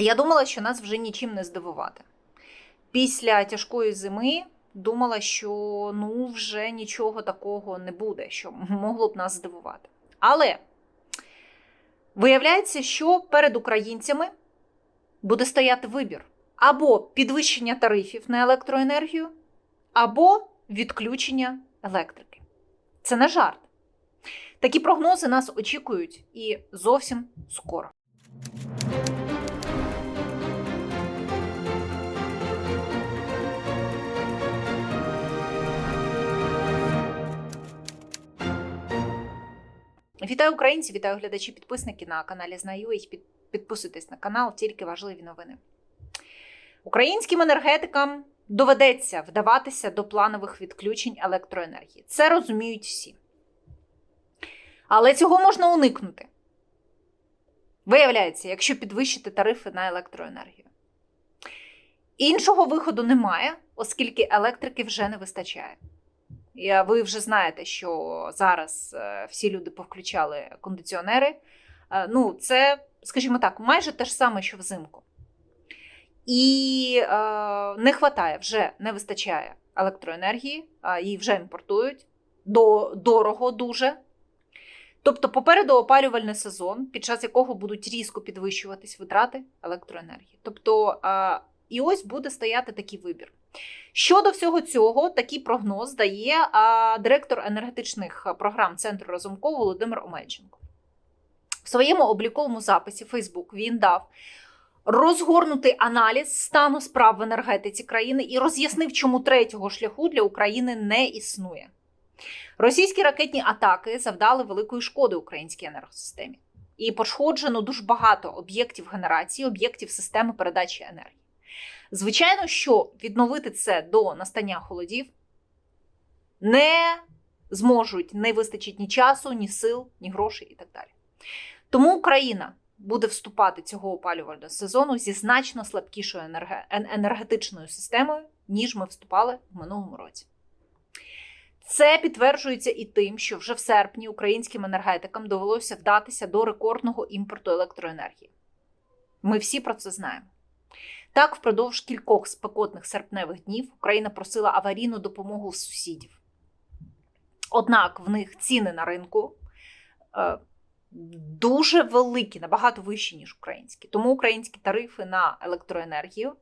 Я думала, що нас вже нічим не здивувати. Після тяжкої зими думала, що ну вже нічого такого не буде, що могло б нас здивувати. Але виявляється, що перед українцями буде стояти вибір або підвищення тарифів на електроенергію, або відключення електрики. Це не жарт. Такі прогнози нас очікують і зовсім скоро. Вітаю українці, вітаю глядачі, підписники на каналі Знаю. Під, підписуйтесь на канал, тільки важливі новини. Українським енергетикам доведеться вдаватися до планових відключень електроенергії. Це розуміють всі. Але цього можна уникнути. Виявляється, якщо підвищити тарифи на електроенергію. Іншого виходу немає, оскільки електрики вже не вистачає. Ви вже знаєте, що зараз е, всі люди повключали кондиціонери. Е, Ну, це, скажімо так, майже те ж саме, що взимку. І е, не вистачає, вже не вистачає електроенергії, її вже імпортують до, дорого дуже. Тобто, попереду опалювальний сезон, під час якого будуть різко підвищуватись витрати електроенергії. Тобто, і ось буде стояти такий вибір. Щодо всього цього, такий прогноз дає а, директор енергетичних програм Центру Разумкова Володимир Омельченко. В своєму обліковому записі Facebook він дав розгорнутий аналіз стану справ в енергетиці країни і роз'яснив, чому третього шляху для України не існує. Російські ракетні атаки завдали великої шкоди українській енергосистемі. І пошкоджено дуже багато об'єктів генерації, об'єктів системи передачі енергії. Звичайно, що відновити це до настання холодів не зможуть, не вистачить ні часу, ні сил, ні грошей і так далі. Тому Україна буде вступати цього опалювального сезону зі значно слабкішою енергетичною системою, ніж ми вступали в минулому році. Це підтверджується і тим, що вже в серпні українським енергетикам довелося вдатися до рекордного імпорту електроенергії. Ми всі про це знаємо. Так, впродовж кількох спекотних серпневих днів Україна просила аварійну допомогу сусідів. Однак в них ціни на ринку е, дуже великі, набагато вищі, ніж українські. Тому українські тарифи на електроенергію,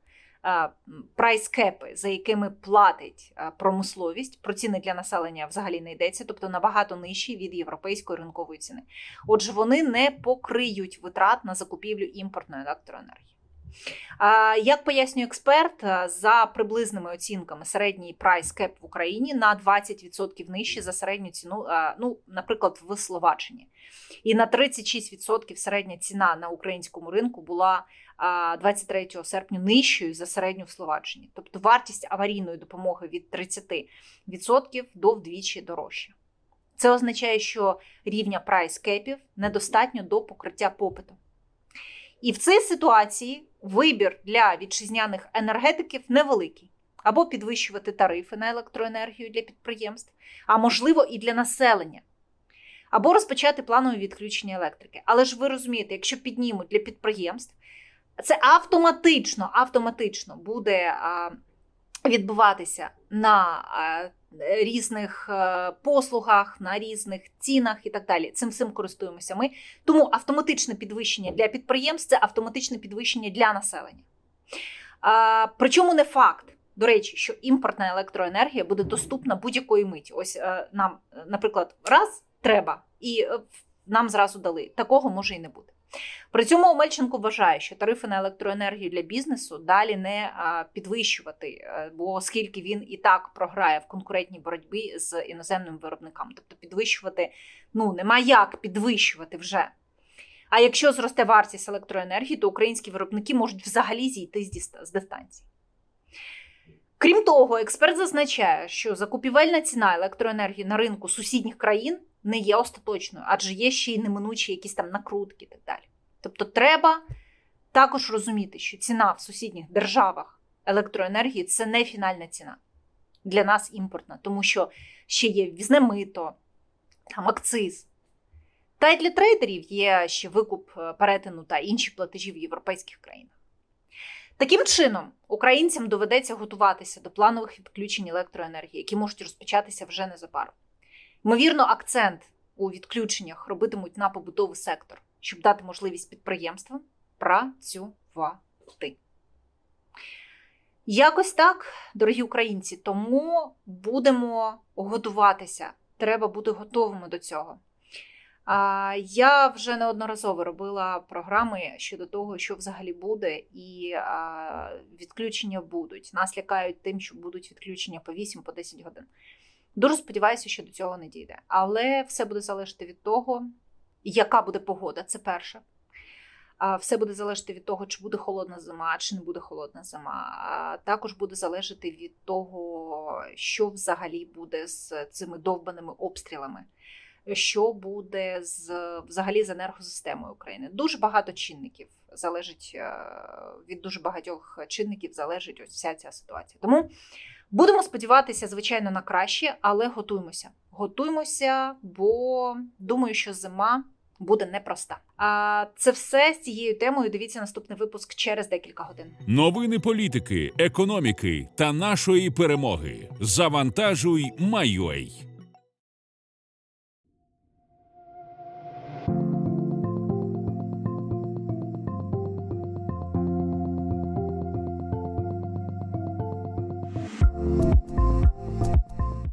е, прайскепи, за якими платить е, промисловість, про ціни для населення взагалі не йдеться, тобто набагато нижчі від європейської ринкової ціни. Отже, вони не покриють витрат на закупівлю імпортної електроенергії. Як пояснює експерт, за приблизними оцінками середній прайс кеп в Україні на 20% нижче за середню ціну, ну, наприклад, в Словаччині. І на 36% середня ціна на українському ринку була 23 серпня нижчою за середню в Словаччині. Тобто вартість аварійної допомоги від 30% до вдвічі дорожча. Це означає, що рівня прайс кепів недостатньо до покриття попиту. І в цій ситуації вибір для вітчизняних енергетиків невеликий. Або підвищувати тарифи на електроенергію для підприємств, а можливо і для населення, або розпочати планове відключення електрики. Але ж ви розумієте, якщо піднімуть для підприємств, це автоматично автоматично буде відбуватися на різних е, послугах, на різних цінах і так далі. Цим всім користуємося ми. Тому автоматичне підвищення для підприємств це автоматичне підвищення для населення. Причому не факт. До речі, що імпортна електроенергія буде доступна будь-якої миті. Ось е, нам, наприклад, раз треба, і е, нам зразу дали. Такого може і не бути. При цьому Омельченко вважає, що тарифи на електроенергію для бізнесу далі не підвищувати, е, бо оскільки він і так програє в конкурентній боротьбі з іноземним виробниками. Тобто підвищувати ну нема як підвищувати вже. А якщо зросте вартість електроенергії, то українські виробники можуть взагалі зійти з дистанції. Крім того, експерт зазначає, що закупівельна ціна електроенергії на ринку сусідніх країн не є остаточною, адже є ще й неминучі якісь там накрутки і так далі. Тобто, треба також розуміти, що ціна в сусідніх державах електроенергії це не фінальна ціна. Для нас імпортна, тому що ще є візне мито, там акциз. Та й для трейдерів є ще викуп е, перетину та інші платежі в європейських країнах. Таким чином, українцям доведеться готуватися до планових відключень електроенергії, які можуть розпочатися вже незабаром. Ймовірно, акцент у відключеннях робитимуть на побутовий сектор, щоб дати можливість підприємствам працювати. Якось так, дорогі українці, тому будемо готуватися. Треба бути готовими до цього. Я вже неодноразово робила програми щодо того, що взагалі буде, і відключення будуть. Нас лякають тим, що будуть відключення по 8 по 10 годин. Дуже сподіваюся, що до цього не дійде. Але все буде залежати від того, яка буде погода. Це перше. Все буде залежати від того, чи буде холодна зима, чи не буде холодна зима. Також буде залежати від того, що взагалі буде з цими довбаними обстрілами що буде з взагалі з енергосистемою України. Дуже багато чинників залежить е, від дуже багатьох чинників залежить ось вся ця ситуація. Тому будемо сподіватися, звичайно, на краще, але готуємося. Готуємося, бо думаю, що зима. Буде непроста. А це все з цією темою. Дивіться наступний випуск через декілька годин. Новини політики, економіки та нашої перемоги. Завантажуй, майой.